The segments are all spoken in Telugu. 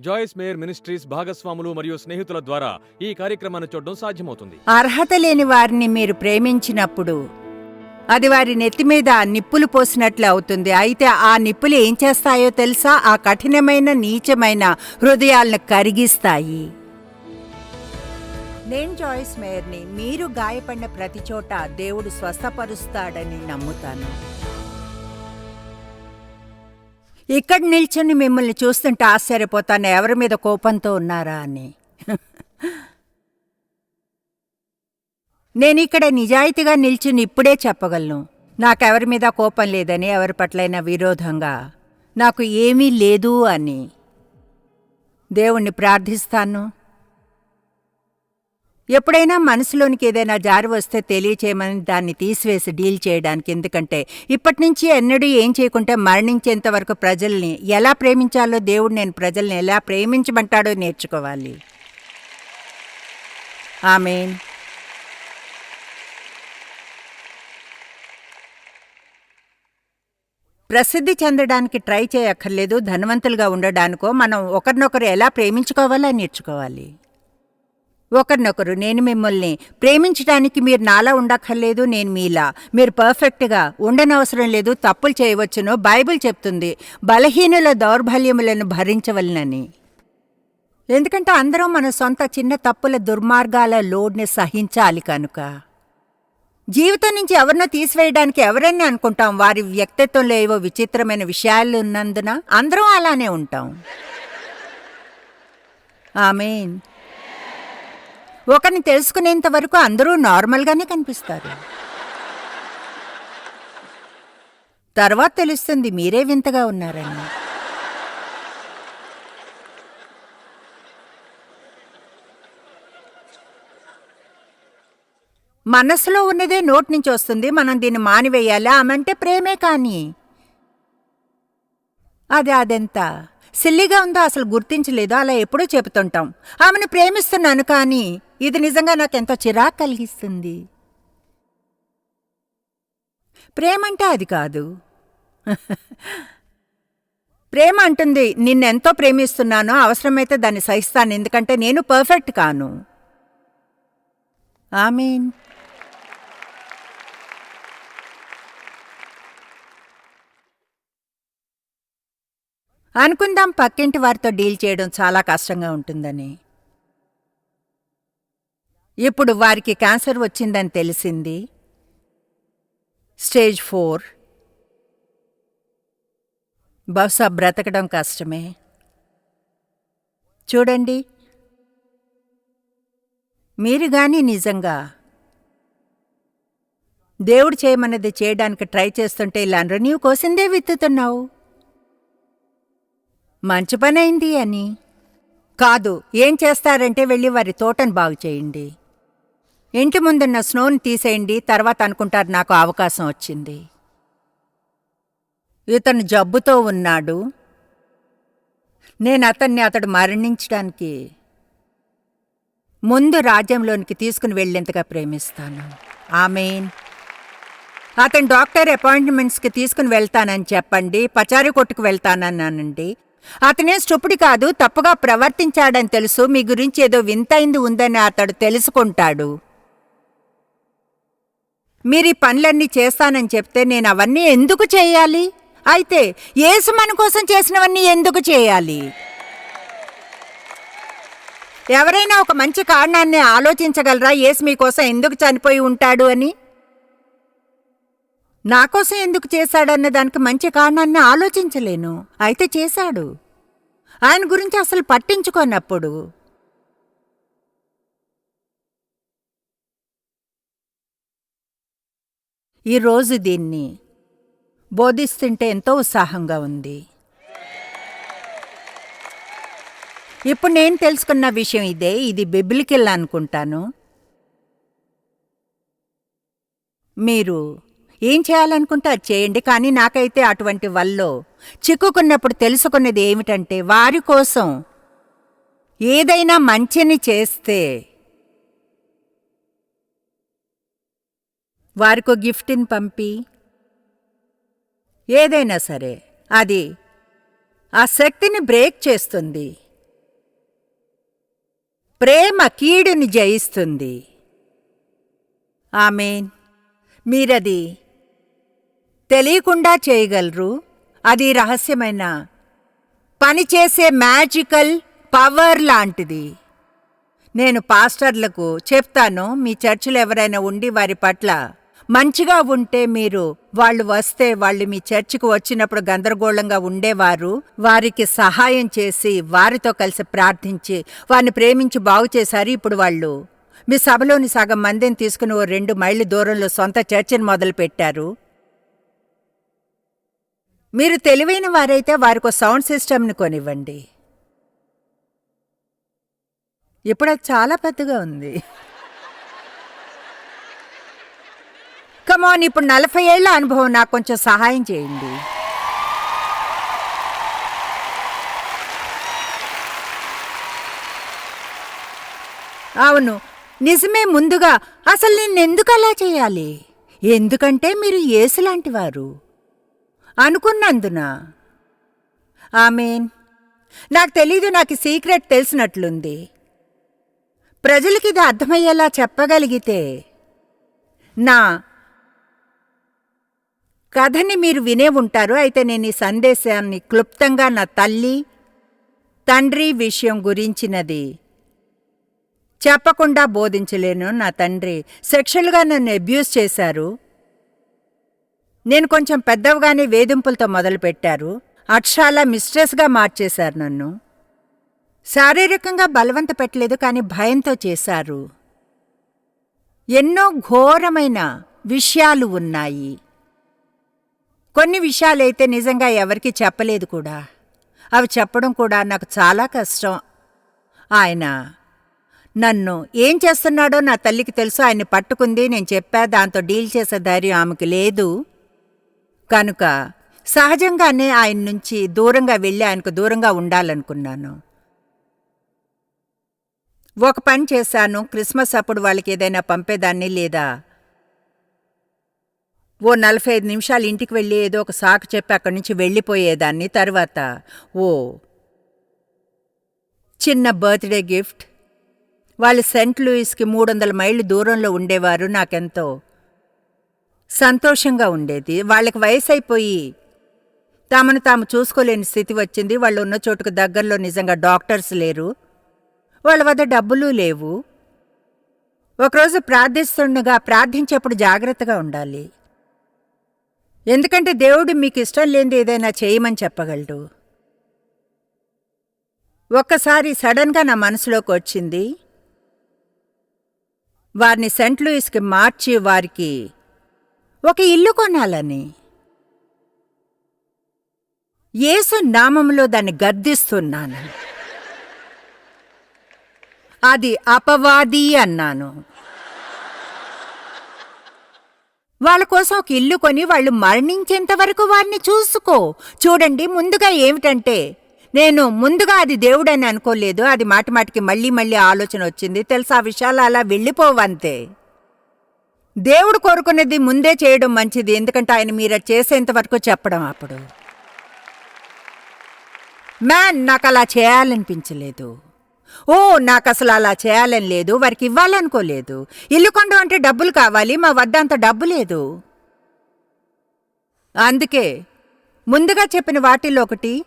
జాయిస్ మేయర్ మినిస్ట్రీస్ భాగస్వాములు మరియు స్నేహితుల ద్వారా ఈ కార్యక్రమాన్ని చూడడం సాధ్యమవుతుంది. అర్హత లేని వారిని మీరు ప్రేమించినప్పుడు అది వారి నెత్తి మీద నిప్పులు పోసినట్లు అవుతుంది. అయితే ఆ నిప్పులు ఏం చేస్తాయో తెలుసా? ఆ కఠినమైన నీచమైన హృదయాలను కరిగిస్తాయి. నేను జాయిస్ మేయర్ని మీరు గాయపడిన ప్రతి చోట దేవుడు స్వస్థపరుస్తాడని నమ్ముతాను. ఇక్కడ నిల్చొని మిమ్మల్ని చూస్తుంటే ఆశ్చర్యపోతాను. ఎవరి మీద కోపంతో ఉన్నారా అని. నేను ఇక్కడ నిజాయితీగా నిల్చుని ఇప్పుడే చెప్పగలను. నాకెవరి మీద కోపం లేదని ఎవరి పట్లైనా విరోధంగా. నాకు ఏమీ లేదు అని. దేవుణ్ణి ప్రార్థిస్తాను. ఎప్పుడైనా మనసులోనికి ఏదైనా జారి వస్తే తెలియచేయమని దాన్ని తీసివేసి డీల్ చేయడానికి. ఎందుకంటే ఇప్పటి నుంచి ఎన్నడూ ఏం చేయకుంటే మరణించేంత వరకు ప్రజల్ని ఎలా ప్రేమించాలో దేవుడు నేను ప్రజల్ని ఎలా ప్రేమించమంటాడో నేర్చుకోవాలి. ఆమెన్. ప్రసిద్ధి చెందడానికి ట్రై చేయక్కర్లేదు ధనవంతులుగా ఉండడానికో మనం ఒకరినొకరు ఎలా ప్రేమించుకోవాలో నేర్చుకోవాలి. ఒకరినొకరు నేను మిమ్మల్ని ప్రేమించడానికి మీరు నాలా ఉండక్కర్లేదు నేను మీలా. మీరు పర్ఫెక్ట్గా ఉండనవసరం లేదు తప్పులు చేయవచ్చును బైబిల్ చెప్తుంది. బలహీనుల దౌర్బల్యములను భరించవలనని. ఎందుకంటే అందరం మన సొంత చిన్న తప్పుల దుర్మార్గాల లోడ్ని సహించాలి కనుక. జీవితం నుంచి ఎవరినో తీసివేయడానికి ఎవరన్నా అనుకుంటాం వారి వ్యక్తిత్వంలో ఏవో విచిత్రమైన విషయాలు ఉన్నందున అందరం అలానే ఉంటాం. ఆమెన్. ఒకరిని తెలుసుకునేంత వరకు అందరూ నార్మల్గానే కనిపిస్తారు. తర్వాత తెలుస్తుంది మీరే వింతగా ఉన్నారని. మనసులో ఉన్నదే నోటి నుంచి వస్తుంది మనం దీన్ని మానివేయాలి. ఆమె అంటే ప్రేమే కానీ. అది అదెంత? సిల్లిగా ఉందో అసలు గుర్తించలేదో? అలా ఎప్పుడూ చెబుతుంటాం. ఆమెను ప్రేమిస్తున్నాను కానీ ఇది నిజంగా నాకు ఎంతో చిరాకు కలిగిస్తుంది. ప్రేమంటే అది కాదు. ప్రేమ అంటుంది నిన్నెంతో ప్రేమిస్తున్నానో అవసరమైతే దాన్ని సహిస్తాను ఎందుకంటే నేను పర్ఫెక్ట్ కాను. ఆమీన్. అనుకుందాం పక్కింటి వారితో డీల్ చేయడం చాలా కష్టంగా ఉంటుందని. ఇప్పుడు వారికి క్యాన్సర్ వచ్చిందని తెలిసింది. Stage four. బహుశా బ్రతకడం కష్టమే. చూడండి. మీరు గాని నిజంగా దేవుడు చేయమన్నది చేయడానికి ట్రై చేస్తుంటే ఇలా అనరు, నీవు కోసిందే విత్తుతున్నావు. మంచి పని అయింది అని. కాదు ఏం చేస్తారంటే వెళ్ళి వారి తోటను బాగు చేయండి. ఇంటి ముందున్న స్నోని తీసేయండి తర్వాత అనుకుంటారు నాకు అవకాశం వచ్చింది. ఇతను జబ్బుతో ఉన్నాడు. నేను అతన్ని అతడు మరణించడానికి ముందు రాజ్యంలోనికి తీసుకుని వెళ్ళేంతగా ప్రేమిస్తాను. ఆమెన్. అతను డాక్టర్ అపాయింట్మెంట్స్కి తీసుకుని వెళ్తానని చెప్పండి పచారీ కొట్టుకు వెళ్తానన్నానండి. అతనే స్టుపుడి కాదు తప్పుగా ప్రవర్తించాడని తెలుసు. మీ గురించి ఏదో వింతైంది ఉందని అతడు తెలుసుకుంటాడు. మీరు ఈ పనులన్నీ చేస్తానని చెప్తే నేను అవన్నీ ఎందుకు చేయాలి? అయితే యేసు మన కోసం చేసినవన్నీ ఎందుకు చేయాలి? ఎవరైనా ఒక మంచి కారణాన్ని ఆలోచించగలరా? యేసు మీకోసం ఎందుకు చనిపోయి ఉంటాడు అని? నాకోసం ఎందుకు చేశాడన్న దానికి మంచి కారణాన్ని ఆలోచించలేను. అయితే చేశాడు. ఆయన గురించి అసలు పట్టించుకోనప్పుడు. ఈరోజు దీన్ని బోధిస్తుంటే ఎంతో ఉత్సాహంగా ఉంది. ఇప్పుడు నేను తెలుసుకున్న విషయం ఇదే. ఇది బిబ్లికల్ అనుకుంటాను. మీరు ఏం చేయాలనుకుంటే అది చేయండి కానీ నాకైతే అటువంటి వల్లో. చిక్కుకున్నప్పుడు తెలుసుకున్నది ఏమిటంటే వారి కోసం ఏదైనా మంచిని చేస్తే వారికో గిఫ్ట్ని పంపి ఏదైనా సరే అది ఆ శక్తిని బ్రేక్ చేస్తుంది. ప్రేమ కీడుని జయిస్తుంది. ఆమెన్. మీరది తెలియకుండా చేయగలరు? అది రహస్యమైన పనిచేసే మ్యాజికల్ పవర్ లాంటిది. నేను పాస్టర్లకు చెప్తాను మీ చర్చిలో ఎవరైనా ఉండి వారి పట్ల మంచిగా ఉంటే మీరు వాళ్ళు వస్తే వాళ్ళు మీ చర్చికి వచ్చినప్పుడు గందరగోళంగా ఉండేవారు వారికి సహాయం చేసి వారితో కలిసి ప్రార్థించి వారిని ప్రేమించి బాగు చేశారు. ఇప్పుడు వాళ్ళు మీ సభలోని సగం మందిని తీసుకుని ఓ రెండు మైళ్ళ దూరంలో సొంత చర్చిని మొదలుపెట్టారు. మీరు తెలివైన వారైతే వారికి సౌండ్ సిస్టమ్ని కొనివ్వండి. ఇప్పుడు అది చాలా పెద్దగా ఉంది. కమాన్ ఇప్పుడు నలభై ఏళ్ళ అనుభవం నాకు కొంచెం సహాయం చేయండి. అవును నిజమే ముందుగా అసలు నేను ఎందుకు అలా చేయాలి? ఎందుకంటే మీరు ఏసులాంటి వారు. అనుకున్నందున. ఆమెన్. నాకు తెలీదు నాకు సీక్రెట్ తెలిసినట్లుంది. ప్రజలకి ఇది అర్థమయ్యేలా చెప్పగలిగితే నా కథని మీరు వినే ఉంటారు. అయితే నేను ఈ సందేశాన్ని క్లుప్తంగా నా తల్లి తండ్రి విషయం గురించినది చెప్పకుండా బోధించలేను. నా తండ్రి సెక్షువల్గా నన్ను అబ్యూస్ చేశారు. నేను కొంచెం పెద్దవగానే వేధింపులతో మొదలుపెట్టారు. అక్షరాల మిస్ట్రెస్గా మార్చేశారు నన్ను. శారీరకంగా బలవంత పెట్టలేదు కానీ భయంతో చేశారు. ఎన్నో ఘోరమైన విషయాలు ఉన్నాయి. కొన్ని విషయాలైతే నిజంగా ఎవరికి చెప్పలేదు కూడా. అవి చెప్పడం కూడా నాకు చాలా కష్టం. ఆయన నన్ను ఏం చేస్తున్నాడో నా తల్లికి తెలుసు ఆయన్ని పట్టుకుంది నేను చెప్పా దాంతో డీల్ చేసే ధైర్యం ఆమెకు లేదు. కనుక సహజంగానే ఆయన నుంచి దూరంగా వెళ్ళి ఆయనకు దూరంగా ఉండాలనుకున్నాను. ఒక పని చేశాను క్రిస్మస్ అప్పుడు వాళ్ళకి ఏదైనా పంపేదాన్ని లేదా? ఓ నలభై ఐదు నిమిషాలు ఇంటికి వెళ్ళి ఏదో ఒక సాకు చెప్పి అక్కడి నుంచి వెళ్ళిపోయేదాన్ని తర్వాత. ఓ చిన్న బర్త్డే గిఫ్ట్. వాళ్ళు సెంట్ లూయిస్కి మూడు వందల మైళ్ళు దూరంలో ఉండేవారు నాకెంతో. సంతోషంగా ఉండేది. వాళ్ళకి వయసు అయిపోయి తామను తాము చూసుకోలేని స్థితి వచ్చింది. వాళ్ళు ఉన్న చోటుకు దగ్గరలో నిజంగా డాక్టర్స్ లేరు. వాళ్ళ వద్ద డబ్బులు లేవు. ఒకరోజు ప్రార్థిస్తుండగా ప్రార్థించేప్పుడు జాగ్రత్తగా ఉండాలి. ఎందుకంటే దేవుడు మీకు ఇష్టం లేనిది ఏదైనా చేయమని చెప్పగలడు. ఒక్కసారి సడన్గా నా మనసులోకి వచ్చింది. వారిని సెంట్ లూయిస్కి మార్చి వారికి ఒక ఇల్లు కొనాలని. యేసు నామంలో దాన్ని గద్దిస్తున్నాను. అది అపవాది అన్నాను. వాళ్ళ కోసం ఒక ఇల్లు కొని వాళ్ళు మరణించేంత వరకు వారిని చూసుకో. చూడండి ముందుగా ఏమిటంటే నేను ముందుగా అది దేవుడని అనుకోలేదు. అది మాటిమాటికి మళ్ళీ మళ్ళీ ఆలోచన వచ్చింది. తెలుసా విషయాలు అలా వెళ్ళిపోవంతే. దేవుడు కోరుకునేది ముందే చేయడం మంచిది. ఎందుకంటే ఆయన మీరు చేసేంత వరకు చెప్పడం అప్పుడు. మ్యాన్ నాకు అలా చేయాలనిపించలేదు. ఓ నాకు అసలు అలా చేయాలని లేదు. వారికి ఇవ్వాలనుకోలేదు. ఇల్లు కొండం అంటే డబ్బులు కావాలి. మా వద్ద అంత డబ్బు లేదు. అందుకే ముందుగా చెప్పిన వాటిల్లో ఒకటి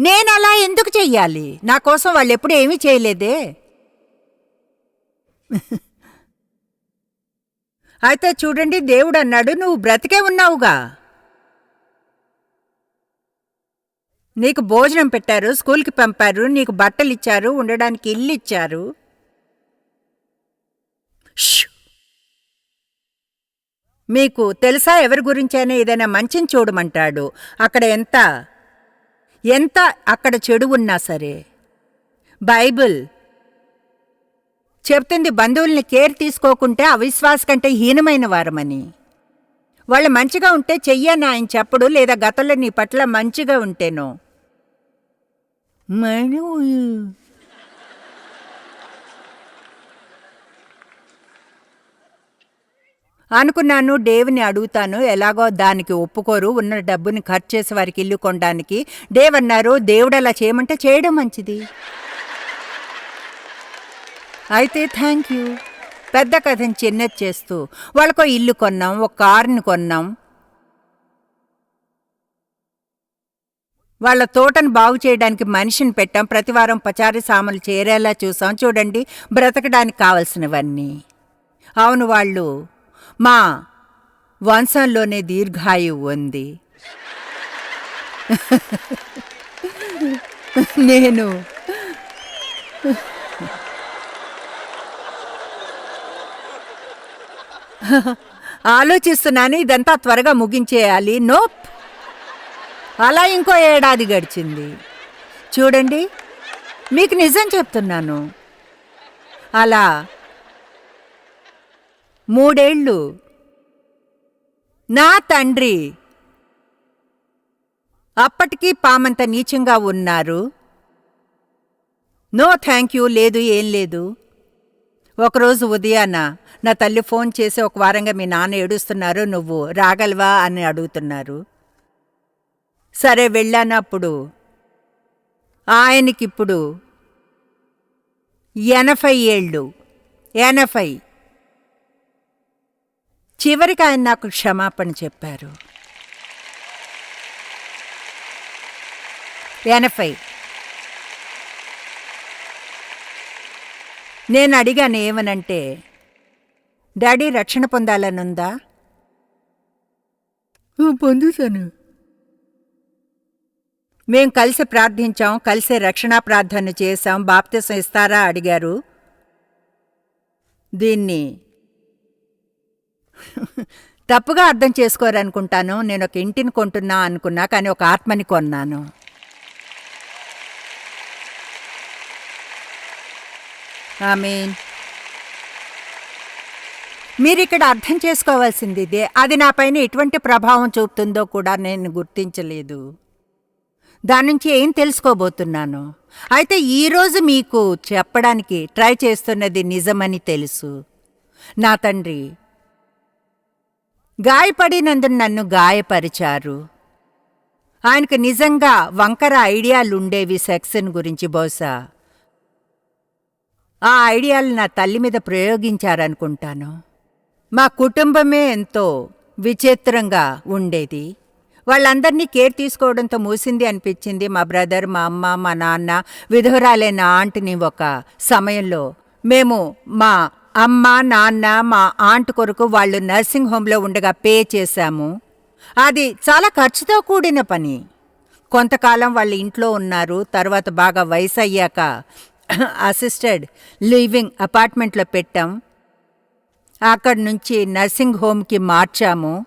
నేను అలా ఎందుకు చెయ్యాలి? నా కోసం వాళ్ళు ఎప్పుడు ఏమీ చేయలేదే. అయితే చూడండి దేవుడు అన్నాడు నువ్వు బ్రతికే ఉన్నావుగా. నీకు భోజనం పెట్టారు స్కూల్కి పంపారు నీకు బట్టలు ఇచ్చారు ఉండడానికి ఇల్లు ఇచ్చారు మీకు తెలుసా ఎవరి గురించైనా ఏదైనా మంచిని చూడమంటాడు? అక్కడ ఎంత? ఎంత అక్కడ చెడు ఉన్నా సరే. బైబిల్ చెప్తుంది బంధువుల్ని కేర్ తీసుకోకుంటే అవిశ్వాస కంటే హీనమైన వారమని. వాళ్ళు మంచిగా ఉంటే చెయ్యని ఆయన చెప్పడు లేదా గతంలో నీ పట్ల మంచిగా ఉంటేనో. మను అనుకున్నాను డేవ్ని అడుగుతాను ఎలాగో దానికి ఒప్పుకోరు ఉన్న డబ్బుని ఖర్చు చేసి వారికి ఇల్లు కొనడానికి. డేవ్ అన్నారు దేవుడు అలా చేయమంటే చేయడం మంచిది. అయితే థ్యాంక్ యూ పెద్ద కథని చిన్నది చేస్తూ వాళ్ళకో ఇల్లు కొన్నాం ఒక కారుని కొన్నాం. వాళ్ళ తోటను బాగు చేయడానికి మనిషిని పెట్టాం ప్రతివారం పచారీ సామాన్లు చేరేలా చూసాం. చూడండి బ్రతకడానికి కావలసినవన్నీ. అవును వాళ్ళు మా వంశంలోనే దీర్ఘాయువు ఉంది. నేను ఆలోచిస్తున్నాను ఇదంతా త్వరగా ముగించేయాలి. నోప్. అలా ఇంకో ఏడాది గడిచింది. చూడండి మీకు నిజం చెప్తున్నాను. అలా మూడేళ్ళు నా తండ్రి అప్పటికీ పామంత నీచంగా ఉన్నారు. నో థ్యాంక్ యూ లేదు ఏం లేదు. ఒకరోజు ఉదయాన నా తల్లి ఫోన్ చేసి ఒక వారంగా మీ నాన్న ఏడుస్తున్నారు నువ్వు రాగలవా అని అడుగుతున్నారు. సరే వెళ్ళానప్పుడు ఆయనకిప్పుడు ఎనభై ఏళ్ళు ఎనభై. చివరికి ఆయన నాకు క్షమాపణ చెప్పారు. ఎనభై. నేను అడిగాను ఏమనంటే డాడీ రక్షణ పొందాలనుందా? పొందుతాను మేం కలిసి ప్రార్థించాం కలిసి రక్షణ ప్రార్థన చేశాం బాప్తిసం ఇస్తారా? అడిగారు. దీన్ని తప్పుగా అర్థం చేసుకోరనుకుంటాను నేను ఒక ఇంటిని కొంటున్నా అనుకున్నా కానీ ఒక ఆత్మని కొన్నాను. ఆమీన్. మీరిక్కడ అర్థం చేసుకోవాల్సింది ఇదే. అది నా పైన ఎటువంటి ప్రభావం చూపుతుందో కూడా నేను గుర్తించలేదు. దాని నుంచి ఏం తెలుసుకోబోతున్నాను. అయితే ఈరోజు మీకు చెప్పడానికి ట్రై చేస్తున్నది నిజమని తెలుసు. నా తండ్రి గాయపడినందున నన్ను గాయపరిచారు. ఆయనకు నిజంగా వంకర ఐడియాలుండేవి సెక్షన్ గురించి బహుశా. ఆ ఐడియాలు నా తల్లి మీద ప్రయోగించారనుకుంటాను. మా కుటుంబమే ఎంతో విచిత్రంగా ఉండేది. వాళ్ళందరినీ కేర్ తీసుకోవడంతో మూసింది అనిపించింది. మా బ్రదర్ మా అమ్మ మా నాన్న విధురాలైన ఆంట్ని ఒక సమయంలో మేము మా అమ్మ నాన్న మా ఆంట్ కొరకు వాళ్ళు నర్సింగ్ హోంలో ఉండగా పే చేశాము. అది చాలా ఖర్చుతో కూడిన పని. కొంతకాలం వాళ్ళ ఇంట్లో ఉన్నారు. తర్వాత బాగా వయసు అయ్యాక అసిస్టెడ్ లివింగ్ అపార్ట్మెంట్లో పెట్టాం. అక్కడి నుంచి నర్సింగ్ హోమ్కి మార్చాము.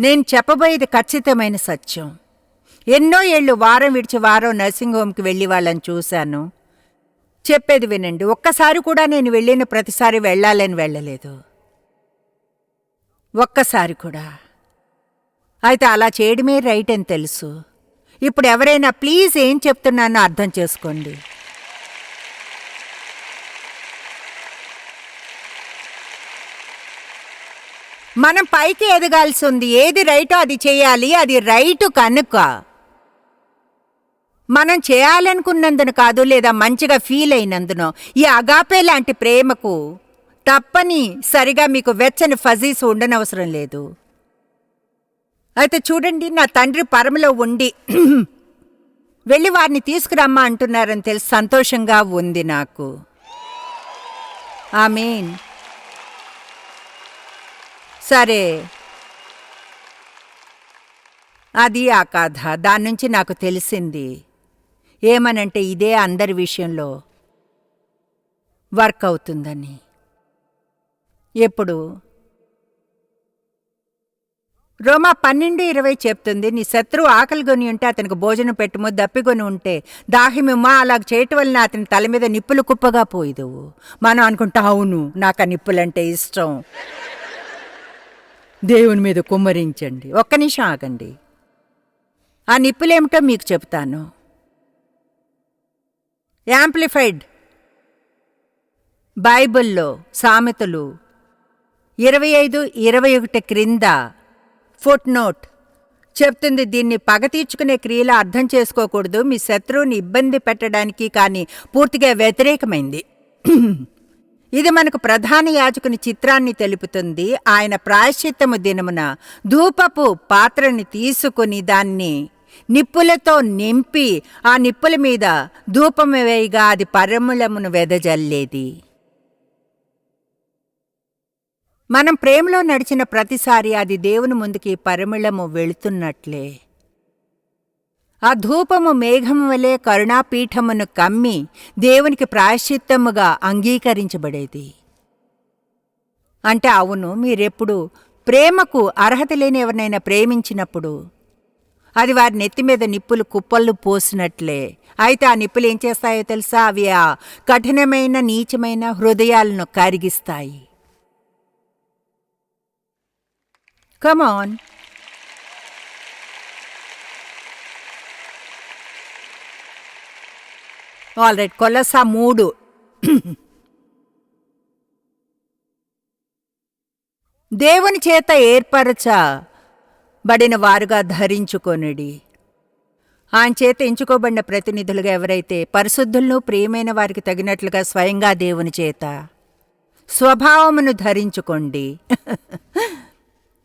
నేను చెప్పబోయేది ఖచ్చితమైన సత్యం. ఎన్నో ఏళ్ళు వారం విడిచి వారం నర్సింగ్ హోమ్కి వెళ్ళి వాళ్ళని చూశాను. చెప్పేది వినండి ఒక్కసారి కూడా నేను వెళ్ళిన ప్రతిసారి వెళ్ళాలని వెళ్ళలేదు. ఒక్కసారి కూడా. అయితే అలా చేయడమే రైట్ అని తెలుసు. ఇప్పుడు ఎవరైనా ప్లీజ్ ఏం చెప్తున్నానో అర్థం చేసుకోండి. మనం పైకి ఎదగాల్సి ఉంది. ఏది రైటో అది చేయాలి. అది రైటు కనుక. మనం చేయాలనుకున్నందున కాదు లేదా మంచిగా ఫీల్ అయినందునో. ఈ అగాపే లాంటి ప్రేమకు తప్పని సరిగా మీకు వెచ్చని ఫజీస్ ఉండనవసరం లేదు. అయితే చూడండి నా తండ్రి పరమలో ఉండి వెళ్ళి వారిని తీసుకురమ్మా అంటున్నారని తెలిసి సంతోషంగా ఉంది నాకు. ఆమెన్. సరే. అది ఆ కథ. దాని నుంచి నాకు తెలిసింది. ఏమనంటే ఇదే అందరి విషయంలో వర్క్ అవుతుందని. ఎప్పుడు? రోమా పన్నెండు ఇరవై చెప్తుంది నీ శత్రువు ఆకలి కొని ఉంటే అతనికి భోజనం పెట్టుము దప్పికొని ఉంటే దాహిమిమ్మా అలా చేయటం వలన అతని తల మీద నిప్పులు కుప్పగా పోయిదువు మనం అనుకుంటా అవును నాకు ఆ నిప్పులంటే ఇష్టం. దేవుని మీద కుమ్మరించండి. ఒక్క నిమిషం ఆగండి. ఆ నిప్పులేమిటో మీకు చెప్తాను. యాంప్లిఫైడ్ బైబిల్లో సామెతలు ఇరవై ఐదు ఇరవై ఒకటి క్రింద ఫుట్ నోట్ చెప్తుంది దీన్ని పగ తీర్చుకునే క్రియలా అర్థం చేసుకోకూడదు మీ శత్రువుని ఇబ్బంది పెట్టడానికి కానీ పూర్తిగా వ్యతిరేకమైంది. ఇది మనకు ప్రధాన యాజకుని చిత్రాన్ని తెలుపుతుంది. ఆయన ప్రాయశ్చిత్తము దినమున ధూపపు పాత్రని తీసుకుని దాన్ని నిప్పులతో నింపి ఆ నిప్పుల మీద ధూపము వేయగా అది పరములమును వెదజల్లేది. మనం ప్రేమలో నడిచిన ప్రతిసారి అది దేవుని ముందుకి పరిమిళము వెళుతున్నట్లే. ఆ ధూపము మేఘము వలె కరుణాపీఠమును కమ్మి దేవునికి ప్రాయశ్చిత్తముగా అంగీకరించబడేది. అంటే అవును మీరెప్పుడు ప్రేమకు అర్హత లేని ఎవరినైనా ప్రేమించినప్పుడు అది వారి నెత్తి మీద నిప్పులు కుప్పళ్ళు పోసినట్లే. అయితే ఆ నిప్పులు ఏం చేస్తాయో తెలుసా? అవి ఆ కఠినమైన నీచమైన హృదయాలను కరిగిస్తాయి. కమాన్ ఆల్ రైట్ కొలస మూడు దేవుని చేత ఏర్పరచబడిన వారుగా ధరించుకొనిడి. ఆయన చేత ఎంచుకోబడిన ప్రతినిధులుగా ఎవరైతే పరిశుద్ధులను ప్రియమైన వారికి తగినట్లుగా స్వయంగా దేవుని చేత స్వభావమును ధరించుకోండి.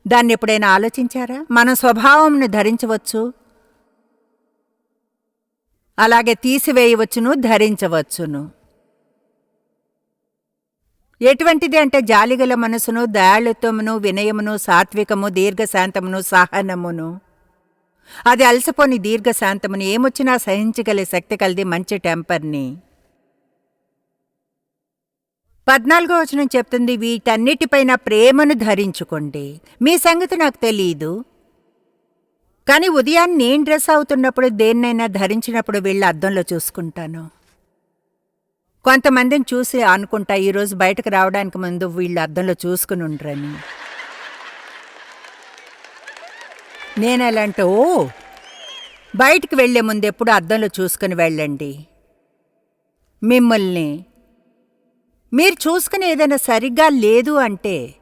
దాన్ని ఎప్పుడైనా ఆలోచించారా? మన స్వభావంను ధరించవచ్చు. అలాగే తీసివేయవచ్చును ధరించవచ్చును. ఎటువంటిది అంటే జాలిగల మనసును దయాళుత్వమును వినయమును సాత్వికము దీర్ఘశాంతమును సహనమును. అది అలసిపోని దీర్ఘశాంతమును ఏమొచ్చినా సహించగల శక్తి కలిది మంచి టెంపర్ని. పద్నాలుగో వచనం చెప్తుంది వీటన్నిటిపైన ప్రేమను ధరించుకోండి. మీ సంగతి నాకు తెలియదు కానీ ఉదయాన్నే నేను డ్రెస్ అవుతున్నప్పుడు దేన్నైనా ధరించినప్పుడు వెళ్ళి అద్దంలో చూసుకుంటాను. కొంతమందిని చూసి అనుకుంటా ఈరోజు బయటకు రావడానికి ముందు వీళ్ళు అద్దంలో చూసుకుని ఉండరని. నేను ఎలాంటి ఓ బయటికి వెళ్ళే ముందు ఎప్పుడు అద్దంలో చూసుకుని వెళ్ళండి. మిమ్మల్ని మీరు చూసుకుని ఏదైనా సరిగ్గా లేదు అంటే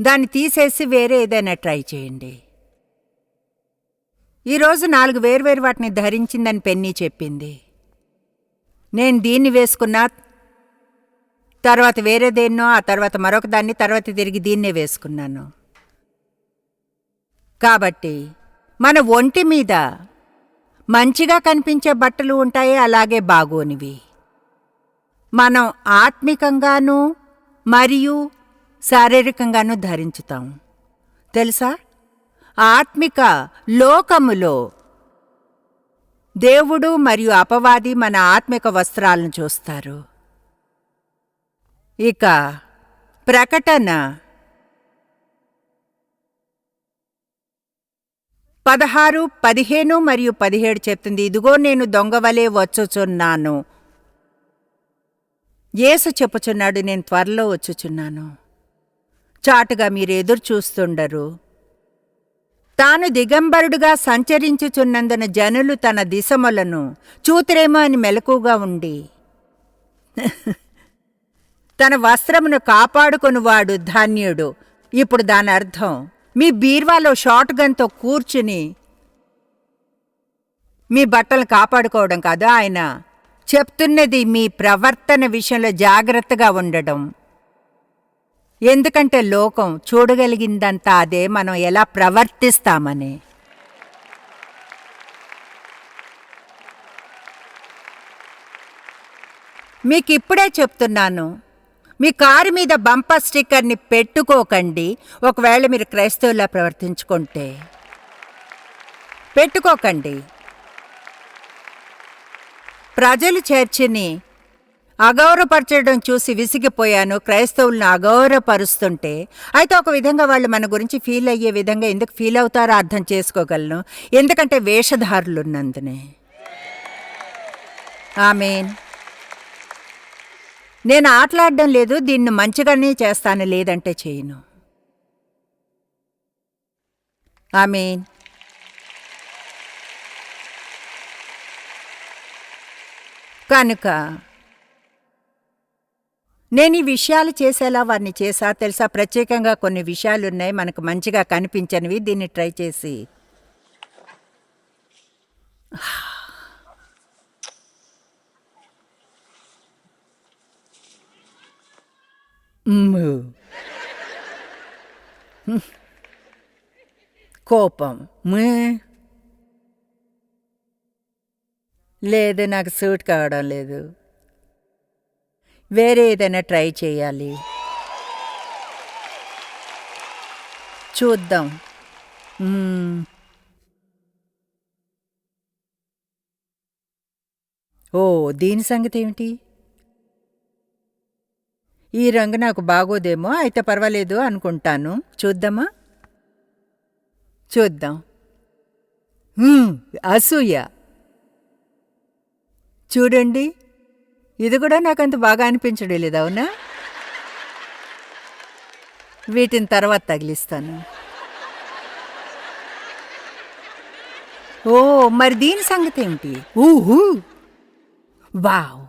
దాన్ని తీసేసి వేరే ఏదైనా ట్రై చేయండి. ఈరోజు నాలుగు వేర్వేరు వాటిని ధరించిందని పెన్నీ చెప్పింది. నేను దీన్ని వేసుకున్నా తర్వాత వేరే దేన్నో ఆ తర్వాత మరొక దాన్ని తర్వాత తిరిగి దీన్నే వేసుకున్నాను. కాబట్టి మన ఒంటి మీద మంచిగా కనిపించే బట్టలు ఉంటాయి అలాగే బాగోనివి. మనం ఆత్మికంగానూ మరియు శారీరకంగానూ ధరించుతాం. తెలుసా? ఆత్మిక లోకములో దేవుడు మరియు అపవాది మన ఆత్మిక వస్త్రాలను చూస్తారు. ఇక ప్రకటన పదహారు పదిహేను మరియు పదిహేడు చెప్తుంది. ఇదిగో నేను దొంగవలే వచ్చుచున్నాను. యేసు చెప్పుచున్నాడు నేను త్వరలో వచ్చుచున్నాను. చాటుగా మీరు ఎదురు చూస్తుండరు. తాను దిగంబరుడుగా సంచరించుచున్నందున జనులు తన దిశములను చూతురేమో అని మెలకుగా ఉండి తన వస్త్రమును కాపాడుకొనువాడు ధాన్యుడు. ఇప్పుడు దాని అర్థం మీ బీర్వాలో షార్ట్ గన్తో కూర్చుని మీ బట్టలు కాపాడుకోవడం కాదు ఆయన చెప్తున్నది మీ ప్రవర్తన విషయంలో జాగ్రత్తగా ఉండడం. ఎందుకంటే లోకం చూడగలిగిందంతా అదే మనం ఎలా ప్రవర్తిస్తామని. మీకు ఇప్పుడే చెప్తున్నాను మీ కారు మీద బంపర్ స్టిక్కర్ని పెట్టుకోకండి ఒకవేళ మీరు క్రైస్తవులా ప్రవర్తించుకుంటే. పెట్టుకోకండి. ప్రజలు చర్చిని అగౌరవపరచడం చూసి విసిగిపోయాను. క్రైస్తవులను అగౌరవపరుస్తుంటే అయితే ఒక విధంగా వాళ్ళు మన గురించి ఫీల్ అయ్యే విధంగా ఎందుకు ఫీల్ అవుతారో అర్థం చేసుకోగలను. ఎందుకంటే వేషధారులున్నందునే. ఆమెన్ నేను ఆటలాడడం లేదు దీన్ని మంచిగానే చేస్తాను లేదంటే చేయను. ఆమెన్ కనుక నేను ఈ విషయాలు చేసేలా వారిని చేసా. తెలుసా? ప్రత్యేకంగా కొన్ని విషయాలు ఉన్నాయి మనకు మంచిగా కనిపించనివి. దీన్ని ట్రై చేసి. కోపం. మే. లేదు నాకు సూట్ కావడం లేదు. వేరే ఏదైనా ట్రై చేయాలి. చూద్దాం. ఓ దీని సంగతి ఏమిటి? ఈ రంగు నాకు బాగోదేమో అయితే పర్వాలేదు అనుకుంటాను. చూద్దామా? చూద్దాం. అసూయ. చూడండి. ఇది కూడా నాకు అంత బాగా అనిపించడం లేదు అవునా? వీటిని తర్వాత తగిలిస్తాను. ఓ మరి దీని సంగతి ఏమిటి? ఊహు! వావ్!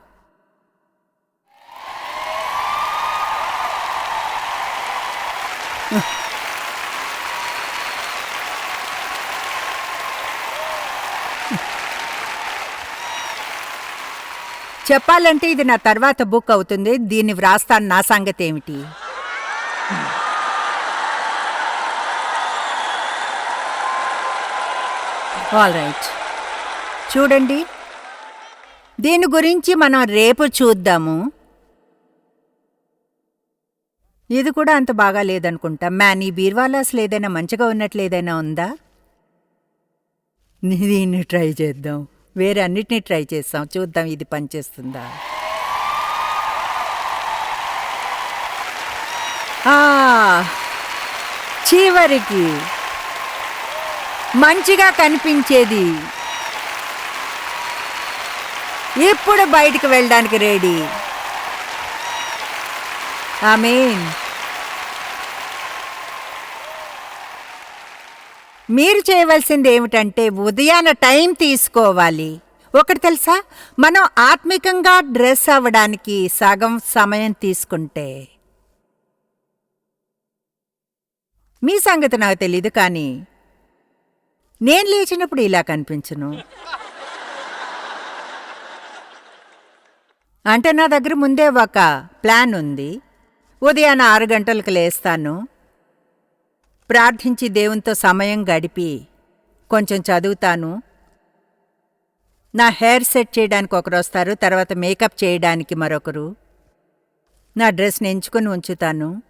చెప్పాలంటే ఇది నా తర్వాత బుక్ అవుతుంది. దీన్ని వ్రాస్తాను. నా సంగతి ఏమిటి? ఆల్ రైట్ చూడండి. దీని గురించి మనం రేపు చూద్దాము. ఇది కూడా అంత బాగా లేదనుకుంటా. మ్యాన్ ఈ బీర్వాలో అసలు ఏదైనా మంచిగా ఉన్నట్లు ఏదైనా ఉందా? దీన్ని ట్రై చేద్దాం. వేరే అన్నిటినీ ట్రై చేస్తాం. చూద్దాం ఇది పనిచేస్తుందా? చివరికి మంచిగా కనిపించేది. ఇప్పుడు బయటికి వెళ్ళడానికి రెడీ? ఐ మీన్ మీరు చేయవలసింది ఏమిటంటే ఉదయాన టైం తీసుకోవాలి. ఒకటి తెలుసా? మనం ఆత్మికంగా డ్రెస్ అవ్వడానికి సగం సమయం తీసుకుంటే. మీ సంగతి నాకు తెలీదు కానీ నేను లేచినప్పుడు ఇలా కనిపించను. అంటే నా దగ్గర ముందే ఒక ప్లాన్ ఉంది. ఉదయాన ఆరు గంటలకు లేస్తాను. ప్రార్థించి దేవునితో సమయం గడిపి కొంచెం చదువుతాను. నా హెయిర్ సెట్ చేయడానికి ఒకరు వస్తారు తర్వాత మేకప్ చేయడానికి మరొకరు. నా డ్రెస్ని ఎంచుకొని ఉంచుతాను.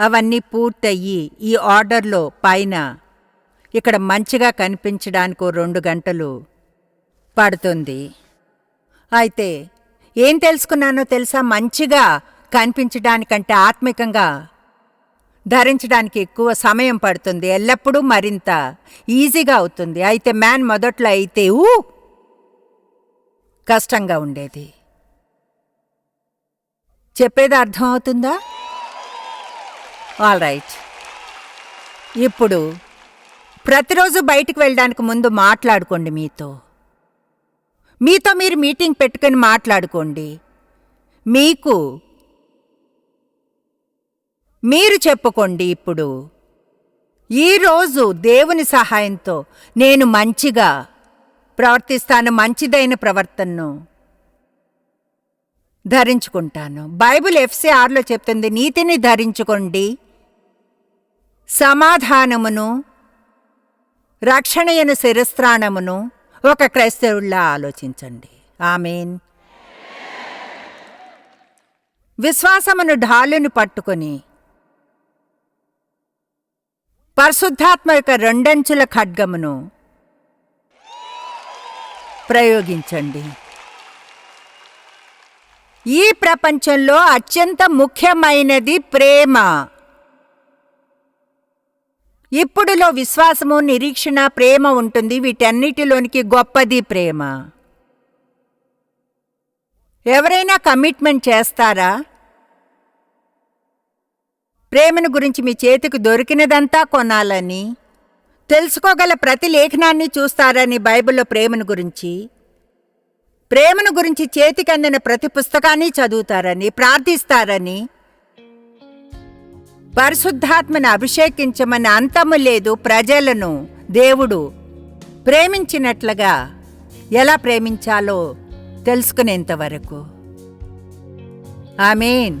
అవన్నీ పూర్తయ్యి ఈ ఆర్డర్లో పైన ఇక్కడ మంచిగా కనిపించడానికి రెండు గంటలు పడుతుంది. అయితే ఏం తెలుసుకున్నానో తెలుసా? మంచిగా కనిపించడానికంటే ఆత్మికంగా ధరించడానికి ఎక్కువ సమయం పడుతుంది. ఎల్లప్పుడూ మరింత ఈజీగా అవుతుంది. అయితే మ్యాన్ మొదట్లో అయితే ఊ! కష్టంగా ఉండేది. చెప్పేది అర్థం అవుతుందా ఆల్ రైట్. ఇప్పుడు ప్రతిరోజు బయటికి వెళ్ళడానికి ముందు మాట్లాడుకోండి మీతో. మీతో మీరు మీటింగ్ పెట్టుకొని మాట్లాడుకోండి. మీకు మీరు చెప్పుకోండి ఇప్పుడు. ఈరోజు దేవుని సహాయంతో నేను మంచిగా ప్రవర్తిస్తాను మంచిదైన ప్రవర్తనను ధరించుకుంటాను. బైబిల్ ఎఫ్సీఆర్లో చెప్తుంది నీతిని ధరించుకోండి సమాధానమును రక్షణయను శిరస్త్రాణమును ఒక క్రైస్తవుల్లా ఆలోచించండి. ఆమెన్. విశ్వాసమును ఢాలును పట్టుకొని పరిశుద్ధాత్మ యొక్క రెండంచుల ఖడ్గమును ప్రయోగించండి. ఈ ప్రపంచంలో అత్యంత ముఖ్యమైనది ప్రేమ. ఇప్పుడులో విశ్వాసము నిరీక్షణ ప్రేమ ఉంటుంది. వీటన్నిటిలోనికి గొప్పది ప్రేమ. ఎవరైనా కమిట్మెంట్ చేస్తారా? ప్రేమను గురించి మీ చేతికి దొరికినదంతా కొనాలని? తెలుసుకోగల ప్రతి లేఖనాన్ని చూస్తారని బైబిల్లో ప్రేమను గురించి? ప్రేమను గురించి చేతికందిన ప్రతి పుస్తకాన్ని చదువుతారని ప్రార్థిస్తారని? పరిశుద్ధాత్మను అభిషేకించమని అంతము లేదు ప్రజలను దేవుడు ప్రేమించినట్లుగా ఎలా ప్రేమించాలో తెలుసుకునేంత వరకు. ఆమెన్.